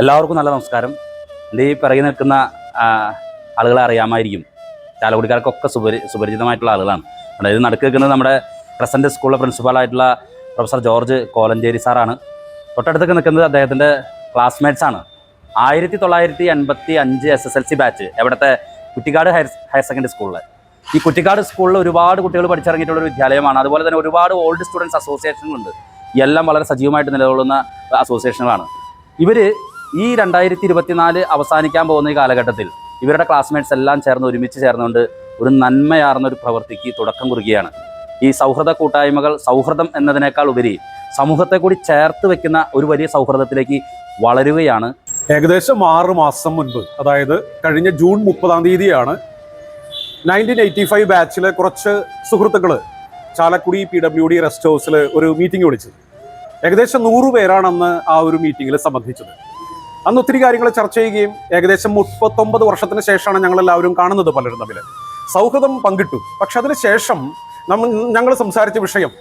എല്ലാവർക്കും നല്ല നമസ്കാരം. എന്റെ ഈ പിറകെ നിൽക്കുന്ന ആളുകളെ അറിയാമായിരിക്കും. ചാലക്കുടിക്കാർക്കൊക്കെ സുപരി സുപരിചിതമായിട്ടുള്ള ആളുകളാണ്. അതായത് നടക്ക് നിൽക്കുന്നത് നമ്മുടെ പ്രസന്റ് സ്കൂളിലെ പ്രിൻസിപ്പാളായിട്ടുള്ള പ്രൊഫസർ ജോർജ് കോലഞ്ചേരി സാറാണ്. തൊട്ടടുത്തൊക്കെ നിൽക്കുന്നത് അദ്ദേഹത്തിന്റെ ക്ലാസ്മേറ്റ്സാണ് ആയിരത്തി തൊള്ളായിരത്തി എൺപത്തി അഞ്ച് S S L C batch എവിടുത്തെ കുറ്റിക്കാട് ഹയർ ഹയർ സെക്കൻഡറി സ്കൂളിൽ ഈ കുറ്റിക്കാട് സ്കൂളിൽ ഒരുപാട് കുട്ടികൾ പഠിച്ചിറങ്ങിയിട്ടുള്ള ഒരു വിദ്യാലയമാണ്. അതുപോലെ തന്നെ ഒരുപാട് ഓൾഡ് സ്റ്റുഡൻസ് അസോസിയേഷനുകളുണ്ട് എല്ലാം വളരെ സജീവമായിട്ട് നിലകൊള്ളുന്ന അസോസിയേഷനുകളാണ് ഇവർ ഈ രണ്ടായിരത്തി ഇരുപത്തിനാല് അവസാനിക്കാൻ പോകുന്ന ഈ കാലഘട്ടത്തിൽ ഇവരുടെ ക്ലാസ്മേറ്റ്സ് എല്ലാം ചേർന്ന് ഒരുമിച്ച് ചേർന്നുകൊണ്ട് ഒരു നന്മയാർന്ന ഒരു പ്രവൃത്തിക്ക് തുടക്കം കുറിക്കുകയാണ്. ഈ സൗഹൃദ കൂട്ടായ്മകൾ സൗഹൃദം എന്നതിനേക്കാൾ ഉപരി സമൂഹത്തെ കൂടി ചേർത്ത് വെക്കുന്ന ഒരു വലിയ സൗഹൃദത്തിലേക്ക് വളരുകയാണ്. ഏകദേശം ആറ് മാസം മുൻപ് അതായത് കഴിഞ്ഞ ജൂൺ മുപ്പതാം തീയതിയാണ് നയന്റീൻ എയ്റ്റി ഫൈവ് ബാച്ചിലെ കുറച്ച് സുഹൃത്തുക്കൾ Chalakudy P W D rest ഹൗസിൽ ഒരു മീറ്റിംഗ് വിളിച്ചത്. ഏകദേശം നൂറ് പേരാണ് അന്ന് ആ ഒരു മീറ്റിങ്ങിൽ സംബന്ധിച്ചത്. അന്ന് ഒത്തിരി കാര്യങ്ങൾ ചർച്ച ചെയ്യുകയും ഏകദേശം മുപ്പത്തൊമ്പത് വർഷത്തിന് ശേഷമാണ് ഞങ്ങൾ എല്ലാവരും കാണുന്നത് പലരും തമ്മിൽ. സൗഹൃദം പങ്കിട്ടു. പക്ഷെ അതിന് ശേഷം നമ്മൾ ഞങ്ങൾ സംസാരിച്ച വിഷയം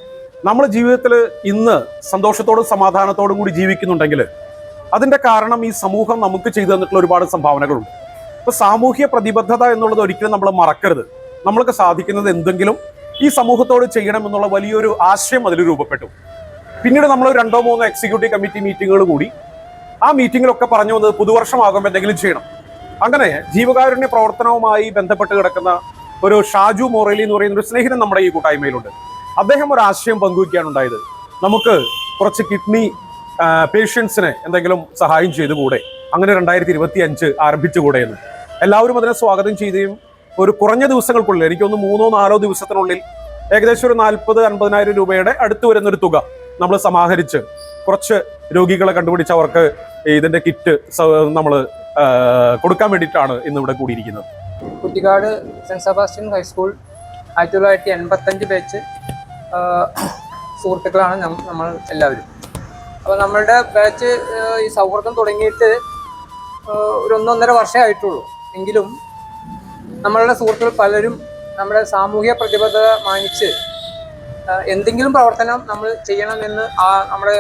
നമ്മൾ ജീവിതത്തിൽ ഇന്ന് സന്തോഷത്തോടും സമാധാനത്തോടും കൂടി ജീവിക്കുന്നുണ്ടെങ്കിൽ അതിന്റെ കാരണം ഈ സമൂഹം നമുക്ക് ചെയ്തു തന്നിട്ടുള്ള ഒരുപാട് സംഭാവനകളുണ്ട്. ഇപ്പോൾ സാമൂഹ്യ പ്രതിബദ്ധത എന്നുള്ളത് ഒരിക്കലും നമ്മൾ മറക്കരുത്. നമ്മൾക്ക് സാധിക്കുന്നത് എന്തെങ്കിലും ഈ സമൂഹത്തോട് ചെയ്യണം എന്നുള്ള വലിയൊരു ആശയം അതിൽ രൂപപ്പെട്ടു. പിന്നീട് നമ്മൾ രണ്ടോ മൂന്നോ എക്സിക്യൂട്ടീവ് കമ്മിറ്റി മീറ്റിങ്ങുകൾ കൂടി ആ മീറ്റിങ്ങിലൊക്കെ പറഞ്ഞു വന്നത് പുതുവർഷമാകുമ്പോൾ എന്തെങ്കിലും ചെയ്യണം. അങ്ങനെ ജീവകാരുണ്യ പ്രവർത്തനവുമായി ബന്ധപ്പെട്ട് കിടക്കുന്ന ഒരു ഷാജു മൊറേലി എന്ന് പറയുന്ന ഒരു സ്നേഹിതൻ നമ്മുടെ ഈ കൂട്ടായ്മയിലുണ്ട്. അദ്ദേഹം ഒരു ആശയം പങ്കുവയ്ക്കുകയാണ് ഉണ്ടായത്. നമുക്ക് കുറച്ച് കിഡ്നി പേഷ്യൻസിന് എന്തെങ്കിലും സഹായം ചെയ്തുകൂടെ? അങ്ങനെ രണ്ടായിരത്തി ഇരുപത്തി അഞ്ച് ആരംഭിച്ചുകൂടെ എന്ന്. എല്ലാവരും അതിനെ സ്വാഗതം ചെയ്യുകയും ഒരു കുറഞ്ഞ ദിവസങ്ങൾക്കുള്ളിൽ എനിക്കൊന്ന് മൂന്നോ നാലോ ദിവസത്തിനുള്ളിൽ ഏകദേശം ഒരു നാൽപ്പത് അൻപതിനായിരം രൂപയുടെ അടുത്ത് വരുന്നൊരു തുക നമ്മൾ സമാഹരിച്ച് കുറച്ച് രോഗികളെ കണ്ടുപിടിച്ച് അവർക്ക് ഇതിന്റെ കിറ്റ് നമ്മൾ കൊടുക്കാൻ വേണ്ടിയിട്ടാണ് ഇന്ന് ഇവിടെ കൂടിയിരിക്കുന്നത്. Kuttikkad saint Sebastian high school ആയിരത്തി തൊള്ളായിരത്തി എൺപത്തഞ്ച് ബാച്ച് സുഹൃത്തുക്കളാണ് നമ്മൾ എല്ലാവരും. അപ്പോൾ നമ്മളുടെ ബാച്ച് ഈ സൗഹൃദം തുടങ്ങിയിട്ട് ഒരു ഒന്നൊന്നര വർഷമേ ആയിട്ടുള്ളൂ. എങ്കിലും നമ്മളുടെ സുഹൃത്തുക്കൾ പലരും നമ്മുടെ സാമൂഹിക പ്രതിബദ്ധത മാനിച്ച് എന്തെങ്കിലും പ്രവർത്തനം നമ്മൾ ചെയ്യണമെന്ന് ആ നമ്മുടെ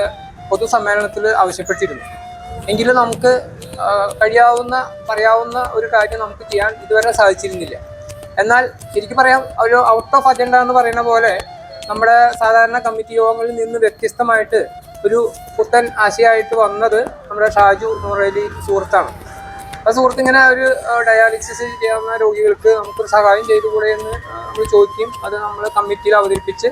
പൊതുസമ്മേളനത്തിൽ ആവശ്യപ്പെട്ടിരുന്നു. എങ്കിലും നമുക്ക് കഴിയാവുന്ന പറയാവുന്ന ഒരു കാര്യം നമുക്ക് ചെയ്യാൻ ഇതുവരെ സാധിച്ചിരുന്നില്ല. എന്നാൽ ശരിക്കും പറയാം ഒരു ഔട്ട് ഓഫ് അജണ്ട എന്ന് പറയുന്ന പോലെ നമ്മുടെ സാധാരണ കമ്മിറ്റി യോഗങ്ങളിൽ നിന്ന് വ്യത്യസ്തമായിട്ട് ഒരു പുത്തൻ ആശയമായിട്ട് വന്നത് നമ്മുടെ ഷാജു നൂറേലി സുഹൃത്താണ്. ആ സുഹൃത്ത് ഇങ്ങനെ ഒരു ഡയാലിസിസ് ചെയ്യാവുന്ന രോഗികൾക്ക് നമുക്കൊരു സഹായം ചെയ്തുകൂടെ എന്ന് നമ്മൾ ചോദിക്കും അത് നമ്മൾ കമ്മിറ്റിയിൽ അവതരിപ്പിച്ച്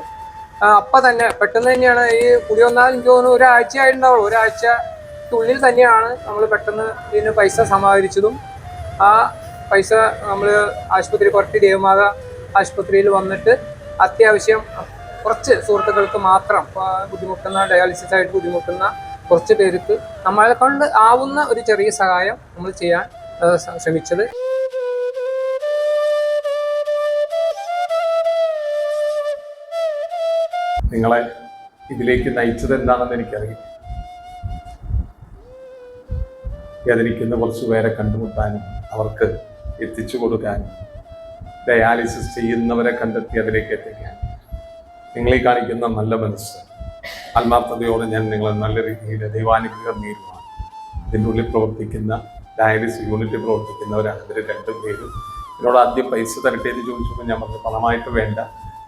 അപ്പൊ തന്നെ. പെട്ടെന്ന് തന്നെയാണ് ഈ കുടി എനിക്ക് തോന്നുന്നു ഒരാഴ്ച ആയിട്ടുണ്ടാവുള്ളൂ ഒരാഴ്ചക്കുള്ളിൽ തന്നെയാണ് നമ്മൾ പെട്ടെന്ന് ഇതിന് പൈസ സമാഹരിച്ചതും. ആ പൈസ നമ്മൾ ആശുപത്രി കുറച്ച് ദേവമാത ആശുപത്രിയിൽ വന്നിട്ട് അത്യാവശ്യം കുറച്ച് സുഹൃത്തുക്കൾക്ക് മാത്രം ബുദ്ധിമുട്ടുന്ന ഡയാലിസിസ് ആയിട്ട് ബുദ്ധിമുട്ടുന്ന കുറച്ച് പേർക്ക് നമ്മളെ കൊണ്ട് ആവുന്ന ഒരു ചെറിയ സഹായം നമ്മൾ ചെയ്യാൻ ശ്രമിച്ചത്. നിങ്ങളെ ഇതിലേക്ക് നയിച്ചത് എന്താണെന്ന് എനിക്കറിയില്ല. വേദനിക്കുന്ന കുറച്ച് പേരെ കണ്ടുമുട്ടാനും അവർക്ക് എത്തിച്ചു കൊടുക്കാനും ഡയാലിസിസ് ചെയ്യുന്നവരെ കണ്ടെത്തി അതിലേക്ക് എത്തിക്കാനും. നിങ്ങളീ കാണിക്കുന്ന നല്ല മനസ്സ് ആത്മാർത്ഥതയോടെ ഞാൻ നിങ്ങളെ നല്ല രീതിയിൽ ദൈവാനുഗ്രഹം നേരുവാണ്. ഇതിന്റെ ഉള്ളിൽ പ്രവർത്തിക്കുന്ന ഡയാലിസിസ് യൂണിറ്റ് പ്രവർത്തിക്കുന്നവരാണ്. ഇവർ രണ്ടും പേരും. എന്നോട് ആദ്യം പൈസ തരട്ടെ എന്ന് ചോദിച്ചപ്പോൾ ഞാൻ പറഞ്ഞു പണമായിട്ട് വേണ്ട.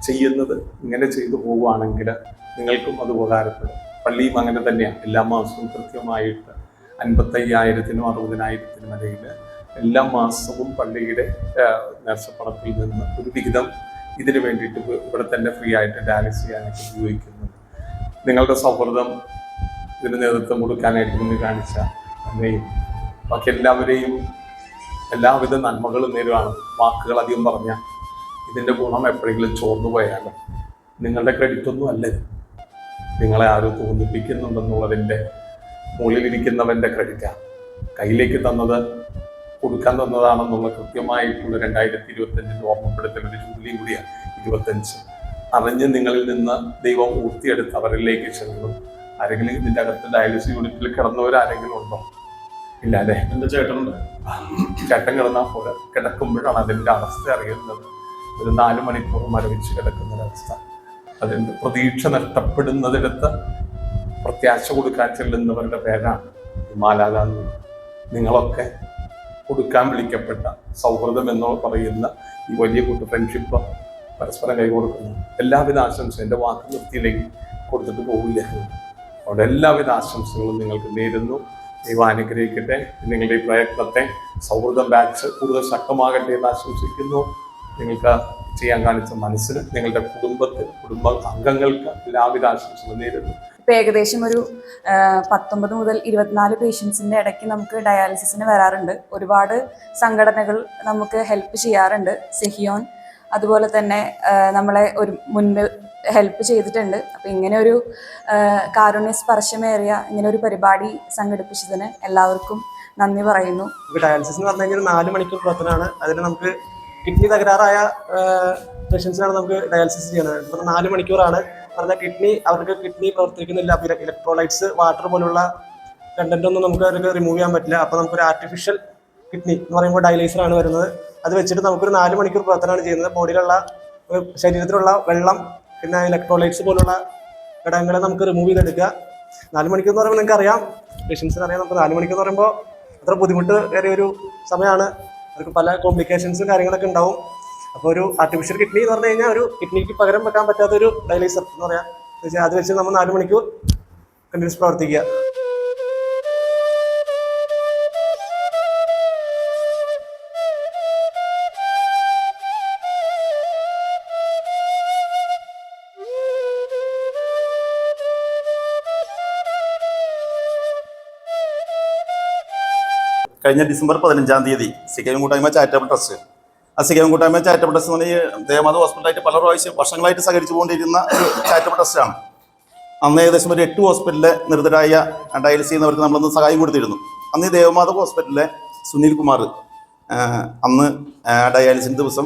ചെയ്യുന്നത് ഇങ്ങനെ ചെയ്തു പോവുകയാണെങ്കിൽ നിങ്ങൾക്കും അത് ഉപകാരപ്പെടും. പള്ളിയും അങ്ങനെ തന്നെയാണ്. എല്ലാ മാസവും കൃത്യമായിട്ട് അൻപത്തയ്യായിരത്തിനും അറുപതിനായിരത്തിനും ഇടയിൽ എല്ലാ മാസവും പള്ളിയുടെ നേർച്ചപ്പണത്തിൽ നിന്ന് ഒരു വിഹിതം ഇതിന് വേണ്ടിയിട്ട് ഇവിടെ തന്നെ ഫ്രീ ആയിട്ട് ഡയാലിസ് ചെയ്യാനൊക്കെ ഉപയോഗിക്കുന്നു. നിങ്ങളുടെ സൗഹൃദം ഇതിന് നേതൃത്വം കൊടുക്കാനായിട്ട് മുന്നിൽ കാണിച്ച എന്നെയും ബാക്കി എല്ലാവരെയും എല്ലാവിധ നന്മകളും നേരുവാണ്. വാക്കുകൾ അധികം പറഞ്ഞ ഇതിന്റെ ഗുണം എപ്പോഴെങ്കിലും ചോർന്നു പോയാലും? നിങ്ങളുടെ ക്രെഡിറ്റ് ഒന്നും അല്ല. നിങ്ങളെ ആരും തോന്നിപ്പിക്കുന്നുണ്ടെന്നുള്ളതിന്റെ മുകളിലിരിക്കുന്നവന്റെ ക്രെഡിറ്റാണ് കയ്യിലേക്ക് തന്നത് കൊടുക്കാൻ തന്നതാണെന്നുള്ള കൃത്യമായിട്ടുള്ള രണ്ടായിരത്തി ഇരുപത്തഞ്ചിൽ ഓർമ്മപ്പെടുത്തൽ ഒരു ജൂലി കൂടിയാണ് ഇരുപത്തഞ്ച് അറിഞ്ഞ് നിങ്ങളിൽ നിന്ന് ദൈവം ഊർത്തിയെടുത്ത് അവരിലേക്ക് ചെല്ലുന്നു. ആരെങ്കിലും ഇതിന്റെ അകത്ത് ഡയാലിസിസ് യൂണിറ്റിൽ കിടന്നവരാരെങ്കിലും ഉണ്ടോ? ഇല്ല അല്ലേ? എന്റെ ചേട്ടനുണ്ട്. ചേട്ടൻ കിടന്നാൽ പോലെ കിടക്കുമ്പോഴാണ് അതിന്റെ അവസ്ഥ അറിയുന്നത്. ഒരു നാല് മണിക്കൂർ മരവിച്ച് കിടക്കുന്ന ഒരവസ്ഥ. അതിന്റെ പ്രതീക്ഷ നഷ്ടപ്പെടുന്നതിടത്ത് പ്രത്യാശ കൊടുക്കാൻ ചെല്ലുന്നവരുടെ പേരാണ് മാലാഗാന്ധി നിങ്ങളൊക്കെ കൊടുക്കാൻ വിളിക്കപ്പെട്ട സൗഹൃദം എന്ന് പറയുന്ന ഈ വലിയ കൂട്ട് ഫ്രണ്ട്ഷിപ്പ് പരസ്പരം കൈകൊടുക്കുന്നു എല്ലാവിധ ആശംസ എന്റെ വാക്ക് നിർത്തിയില്ലെങ്കിൽ കൊടുത്തിട്ട് പോകില്ല അവിടെ എല്ലാവിധ ആശംസകളും നിങ്ങൾക്ക് നേരുന്നു. ദൈവം അനുഗ്രഹിക്കട്ടെ. നിങ്ങളുടെ ഈ പ്രയത്നത്തെ സൗഹൃദം ബാച്ച് കൂടുതൽ ശക്തമാകട്ടെ എന്ന് ആശംസിക്കുന്നു. നിങ്ങൾക്ക് ചെയ്യാൻ കാണിച്ച മനസ്സിന് നിങ്ങളുടെ കുടുംബത്തിന് കുടുംബ അംഗങ്ങൾക്ക് എല്ലാവിധ ആശംസകളും നേരിടുന്നു ഇപ്പം ഏകദേശം ഒരു പത്തൊമ്പത് മുതൽ ഇരുപത്തിനാല് പേഷ്യൻസിന്റെ ഇടയ്ക്ക് നമുക്ക് ഡയാലിസിസിന് വരാറുണ്ട്. ഒരുപാട് സംഘടനകൾ നമുക്ക് ഹെൽപ്പ് ചെയ്യാറുണ്ട്. സെഹിയോൻ അതുപോലെ തന്നെ നമ്മളെ ഒരു മുൻപ് ഹെൽപ്പ് ചെയ്തിട്ടുണ്ട്. അപ്പം ഇങ്ങനെ ഒരു കാരുണ്യ സ്പർശമേറിയ ഇങ്ങനെ ഒരു പരിപാടി സംഘടിപ്പിച്ചതിന് എല്ലാവർക്കും നന്ദി പറയുന്നു. ഡയാലിസിസ് എന്ന് പറഞ്ഞു കഴിഞ്ഞാൽ നാല് മണിക്കൂർ പ്രവർത്തനമാണ്. അതിന് നമുക്ക് കിഡ്നി തകരാറായ പേഷ്യൻസിനാണ് നമുക്ക് ഡയാലിസിസ് ചെയ്യുന്നത് ഇപ്പം നാല് മണിക്കൂറാണ്. പറഞ്ഞാൽ കിഡ്നി അവർക്ക് കിഡ്നി പ്രവർത്തിക്കുന്നില്ല. അപ്പോൾ ഇലക്ട്രോലൈറ്റ്സ് വാട്ടർ പോലുള്ള കണ്ടന്റ് ഒന്നും നമുക്ക് അവർക്ക് റിമൂവ് ചെയ്യാൻ പറ്റില്ല. അപ്പോൾ നമുക്കൊരു ആർട്ടിഫിഷ്യൽ കിഡ്നി എന്ന് പറയുമ്പോൾ ഡയലൈസർ ആണ് വരുന്നത്. അത് വെച്ചിട്ട് നമുക്കൊരു നാല് മണിക്കൂർ പ്രവർത്തനമാണ് ചെയ്യുന്നത്. ബോഡിയിലുള്ള ശരീരത്തിലുള്ള വെള്ളം പിന്നെ ഇലക്ട്രോലൈറ്റ്സ് പോലുള്ള ഘടകങ്ങളെ നമുക്ക് റിമൂവ് ചെയ്തെടുക്കുക. നാല് മണിക്കൂർ എന്ന് പറയുമ്പോൾ നിങ്ങൾക്ക് അറിയാം പേഷ്യൻസിന് അറിയാം. നമുക്ക് നാല് മണിക്കൂർ എന്ന് പറയുമ്പോൾ അത്ര ബുദ്ധിമുട്ട് ഏറിയ ഒരു സമയമാണ്. അവർക്ക് പല കോംപ്ലിക്കേഷൻസും കാര്യങ്ങളൊക്കെ ഉണ്ടാവും. അപ്പോൾ ഒരു ആർട്ടിഫിഷ്യൽ കിഡ്നി എന്ന് പറഞ്ഞു കഴിഞ്ഞാൽ ഒരു കിഡ്നിക്ക് പകരം വെക്കാൻ പറ്റാത്ത ഒരു ഡയലൈസർ എന്ന് പറയാം. അത് വെച്ച് നമ്മൾ നാല് മണിക്കൂർ കണ്ടിന്യൂസ് പ്രവർത്തിക്കുക. കഴിഞ്ഞ ഡിസംബർ പതിനഞ്ചാം തീയതി സിക്കേം കൂട്ടായ്മ ചാരിറ്റബിൾ ട്രസ്റ്റ് ആ സിക്കേം കൂട്ടായ്മ ചാരിറ്റബിൾ ട്രസ്റ്റ് എന്ന് പറഞ്ഞാൽ ദേവമാത ഹോസ്പിറ്റലായിട്ട് പല പ്രാവശ്യം വർഷങ്ങളായിട്ട് സഹകരിച്ചു കൊണ്ടിരുന്ന ഒരു ചാരിറ്റബിൾ ട്രസ്റ്റാണ് അന്ന് ഏകദേശം ഒരു എട്ട് ഹോസ്പിറ്റലിലെ നിർദ്ധരായ ഡയാലിസിസ് ചെയ്യുന്നവർക്ക് നമ്മളൊന്ന് സഹായം കൊടുത്തിരുന്നു. അന്ന് ദേവമാത ഹോസ്പിറ്റലിലെ സുനിൽ കുമാർ അന്ന് ഡയാലിസിന്റെ ദിവസം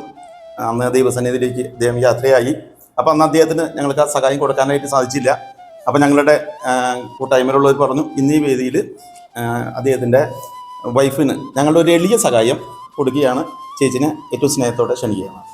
അന്ന് ദൈവസന്നിധിയിലേക്ക് അദ്ദേഹം യാത്രയായി. അപ്പോൾ അന്ന് അദ്ദേഹത്തിന് ഞങ്ങൾക്ക് ആ സഹായം കൊടുക്കാനായിട്ട് സാധിച്ചില്ല. അപ്പോൾ ഞങ്ങളുടെ കൂട്ടായ്മയിലുള്ളവർ പറഞ്ഞു ഇന്ന് ഈ വേദിയിൽ അദ്ദേഹത്തിന്റെ വൈഫിന് ഞങ്ങളുടെ ഒരു എളിയ സഹായം കൊടുക്കുകയാണ് ചേച്ചിനെ ഏറ്റവും സ്നേഹത്തോടെ ക്ഷണിക്കുകയാണ്.